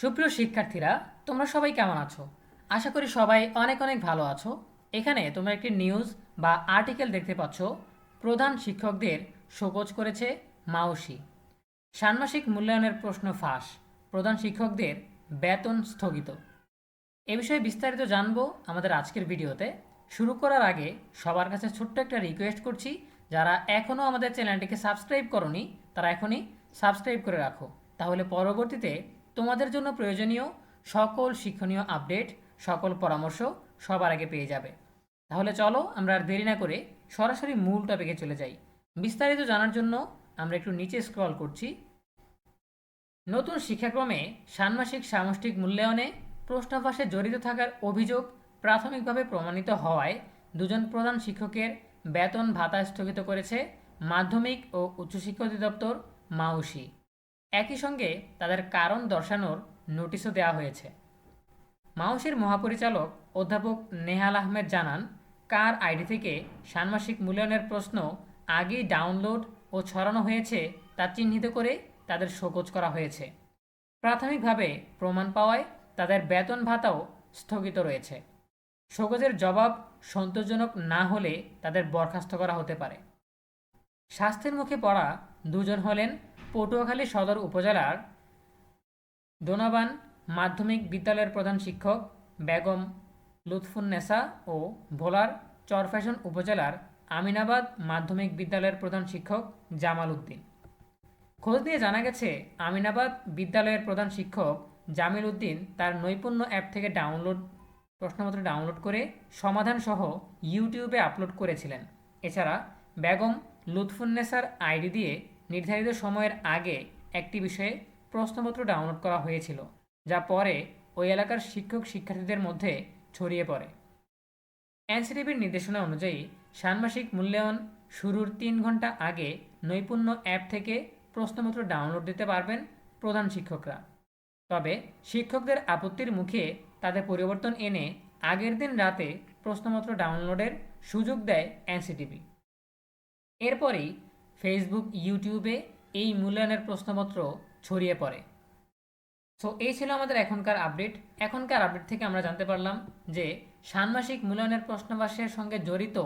সুপ্রিয় শিক্ষার্থীরা, তোমরা সবাই কেমন আছো? আশা করি সবাই অনেক অনেক ভালো আছো। এখানে তোমরা একটি নিউজ বা আর্টিকেল দেখতে পাচ্ছ। প্রধান শিক্ষকদের শোকজ করেছে মাউসি। ষান্মাসিক মূল্যায়নের প্রশ্ন ফাঁস। প্রধান শিক্ষকদের বেতন স্থগিত। এ বিষয়ে বিস্তারিত জানব আমাদের আজকের ভিডিওতে। শুরু করার আগে সবার কাছে ছোট্ট একটা রিকোয়েস্ট করছি, যারা এখনও আমাদের চ্যানেলটিকে সাবস্ক্রাইব করনি, তারা এখনই সাবস্ক্রাইব করে রাখো। তাহলে পরবর্তীতে তোমাদের জন্য প্রয়োজনীয় সকল শিক্ষণীয় আপডেট, সকল পরামর্শ সবার আগে পেয়ে যাবে। তাহলে চলো আমরা আর দেরি না করে সরাসরি মূল টপিকে চলে যাই। বিস্তারিত জানার জন্য আমরা একটু নিচে স্ক্রল করছি। নতুন শিক্ষাক্রমে ষান্মাসিক সামষ্টিক মূল্যায়নে প্রশ্নভাসে জড়িত থাকার অভিযোগ প্রাথমিকভাবে প্রমাণিত হওয়ায় দুজন প্রধান শিক্ষকের বেতন ভাতা স্থগিত করেছে মাধ্যমিক ও উচ্চশিক্ষা অধিদপ্তর মাউসি। একই সঙ্গে তাদের কারণ দর্শানোর নোটিশও দেওয়া হয়েছে। মাউসির মহাপরিচালক অধ্যাপক নেহাল আহমেদ জানান, কার আইডি থেকে ষান্মাসিক মূল্যায়নের প্রশ্ন আগেই ডাউনলোড ও ছড়ানো হয়েছে তা চিহ্নিত করে তাদের শোকজ করা হয়েছে। প্রাথমিকভাবে প্রমাণ পাওয়ায় তাদের বেতন ভাতাও স্থগিত রয়েছে। শোকজের জবাব সন্তোষজনক না হলে তাদের বরখাস্ত করা হতে পারে। স্বাস্থ্যের মুখে পড়া দুজন হলেন পটুয়াখালী সদর উপজেলার দোনাবান মাধ্যমিক বিদ্যালয়ের প্রধান শিক্ষক বেগম লুৎফুন্নেসা ও ভোলার চরফ্যাশন উপজেলার আমিনাবাদ মাধ্যমিক বিদ্যালয়ের প্রধান শিক্ষক জামাল উদ্দিন। খোঁজ নিয়ে জানা গেছে, আমিনাবাদ বিদ্যালয়ের প্রধান শিক্ষক জামিল উদ্দিন তার নৈপুণ্য অ্যাপ থেকে ডাউনলোড, প্রশ্নপত্র ডাউনলোড করে সমাধান সহ ইউটিউবে আপলোড করেছিলেন। এছাড়া বেগম লুৎফুন্নেসার আইডি দিয়ে নির্ধারিত সময়ের আগে একটি বিষয়ে প্রশ্নপত্র ডাউনলোড করা হয়েছিল, যা পরে ওই এলাকার শিক্ষক শিক্ষার্থীদের মধ্যে ছড়িয়ে পড়ে। এনসিটিভির নির্দেশনা অনুযায়ী, ষান্মাসিক মূল্যায়ন শুরুর তিন ঘণ্টা আগে নৈপুণ্য অ্যাপ থেকে প্রশ্নপত্র ডাউনলোড দিতে পারবেন প্রধান শিক্ষকরা। তবে শিক্ষকদের আপত্তির মুখে তাদের পরিবর্তন এনে আগের দিন রাতে প্রশ্নপত্র ডাউনলোডের সুযোগ দেয় এনসিটিভি। এরপরেই ফেসবুক ইউটিউবে এই মূল্যায়নের প্রশ্নপত্র ছড়িয়ে পড়ে। সো এই ছিল আমাদের এখনকার আপডেট এখনকার আপডেট থেকে আমরা জানতে পারলাম যে ষান্মাসিক মূল্যায়নের প্রশ্নবাসের সঙ্গে জড়িত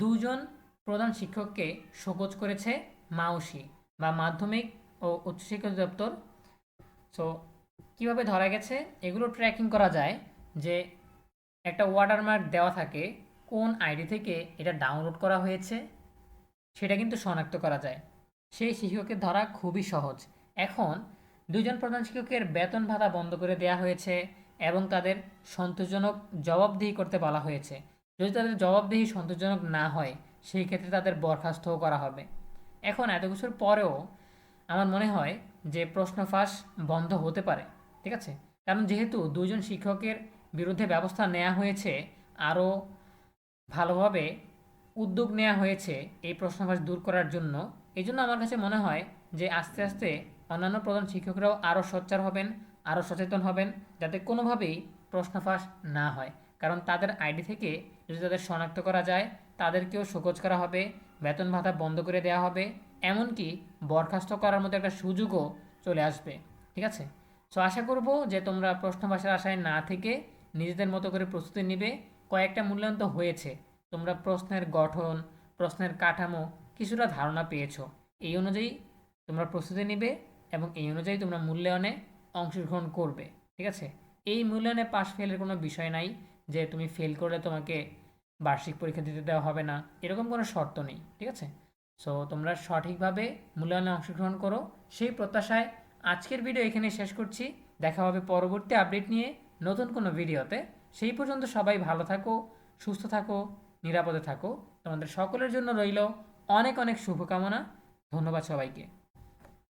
দুজন প্রধান শিক্ষককে শোকজ করেছে মাউসি বা মাধ্যমিক ও উচ্চশিক্ষা দপ্তর। সো কীভাবে ধরা গেছে? এগুলো ট্র্যাকিং করা যায় যে একটা ওয়াটারমার্ক দেওয়া থাকে কোন আইডি থেকে এটা ডাউনলোড করা হয়েছে। সেটা কিন্তু শনাক্ত করা যায়। সেই শিক্ষকের ধরা খুবই সহজ। এখন দুজন প্রধান শিক্ষকের বেতন ভাতা বন্ধ করে দেওয়া হয়েছে এবং তাদের সন্তোষজনক জবাবদিহি করতে বলা হয়েছে। যদি তাদের জবাবদিহি সন্তোষজনক না হয়, সেই ক্ষেত্রে তাদের বরখাস্তও করা হবে। এখন এত কিছুর পরেও আমার মনে হয় যে প্রশ্ন ফাঁস বন্ধ হতে পারে, ঠিক আছে? কারণ যেহেতু দুজন শিক্ষকের বিরুদ্ধে ব্যবস্থা নেওয়া হয়েছে, আরও ভালোভাবে উদ্যোগ নেওয়া হয়েছে এই প্রশ্নফাঁস দূর করার জন্য, এই জন্য আমার কাছে মনে হয় যে আস্তে আস্তে অন্যান্য প্রধান শিক্ষকরাও আরও সোচ্চার হবেন, আরও সচেতন হবেন, যাতে কোনোভাবেই প্রশ্নফাঁস না হয়। কারণ তাদের আইডি থেকে যদি তাদের শনাক্ত করা যায়, তাদেরকেও শোকজ করা হবে, বেতন ভাতা বন্ধ করে দেওয়া হবে, এমনকি বরখাস্ত করার মতো একটা সুযোগও চলে আসবে। ঠিক আছে? সো আশা করব যে তোমরা প্রশ্নভাষার আশায় না থেকে নিজেদের মতো করে প্রস্তুতি নিবে। কয়েকটা মূল্যায়ন তো হয়েছে। তোমরা প্রশ্নের গঠন, প্রশ্নের কাঠামো কিছুটা ধারণা পেয়েছ। এই অনুযায়ী তোমরা প্রস্তুতি নিবে এবং এই অনুযায়ী তোমরা মূল্যায়নে অংশগ্রহণ করবে, ঠিক আছে? এই মূল্যায়নে পাশ ফেলের কোনো বিষয় নাই যে তুমি ফেল করলে তোমাকে বার্ষিক পরীক্ষা দিতে দেওয়া হবে না, এরকম কোনো শর্ত নেই, ঠিক আছে? সো তোমরা সঠিকভাবে মূল্যায়নে অংশগ্রহণ করো। সেই প্রত্যাশায় আজকের ভিডিও এখানে শেষ করছি। দেখা হবে পরবর্তী আপডেট নিয়ে নতুন কোনো ভিডিওতে সেই পর্যন্ত সবাই ভালো থাকো, সুস্থ থাকো। নিরাপদে থাকো। তোমাদের সকলের জন্য রইল অনেক অনেক শুভকামনা। ধন্যবাদ সবাইকে।